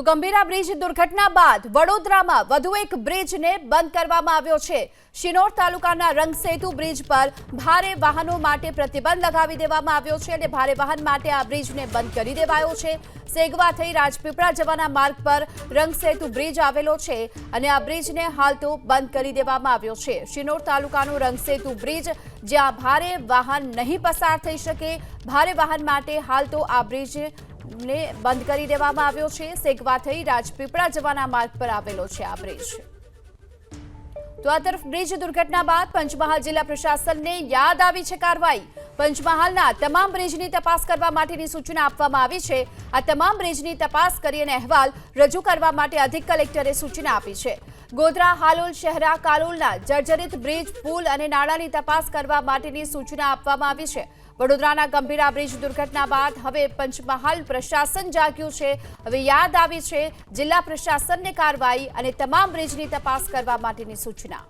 તો ગંભીરા બ્રિજ દુર્ઘટના બાદ વડોદરામાં વધુ એક બ્રિજને બંધ કરવામાં આવ્યો છે. શિનોર તાલુકાના રંગસેતુ બ્રિજ પર ભારે વાહનો માટે પ્રતિબંધ લગાવી દેવામાં આવ્યો છે અને ભારે વાહન માટે આ બ્રિજને બંધ કરી દેવાયો છે. સેગવા થઈ રાજપીપળા જવાના માર્ગ પર રંગસેતુ બ્રિજ આવેલો છે અને આ બ્રિજને હાલ તો બંધ કરી દેવામાં આવ્યો છે. શિનોર તાલુકાનું રંગસેતુ બ્રિજ જ્યાં ભારે વાહન નહીં પસાર થઈ શકે, ભારે વાહન માટે હાલ તો આ બ્રિજ ને બંધ કરી દેવામાં આવ્યો છે. સેગવા થઈ રાજપીપળા જવાના માર્ગ પર આવેલો છે આ બ્રિજ. તો આ તરફ બ્રિજ દુર્ઘટના બાદ પંચમહાલ જિલ્લા પ્રશાસનને યાદ આવી છે કાર્યવાહી. પંચમહાલના તમામ બ્રિજની તપાસ કરવા માટેની સૂચના આપવામાં આવી છે. આ તમામ બ્રિજની તપાસ કરી અને અહેવાલ રજૂ કરવા માટે અધિક કલેક્ટરે સૂચના આપી છે. ગોધરા, હાલોલ શહેરા કાલોલના જર્જરિત બ્રિજ, પુલ અને નાળાની તપાસ કરવા માટેની સૂચના આપવામાં આવી છે. વડોદરાના ગંભીરા બ્રિજ દુર્ઘટના બાદ હવે પંચમહાલ પ્રશાસન જાગ્યું છે. હવે યાદ આવી છે, જિલ્લા પ્રશાસનને કાર્યવાહી અને તમામ બ્રિજની તપાસ કરવા માટેની સૂચના.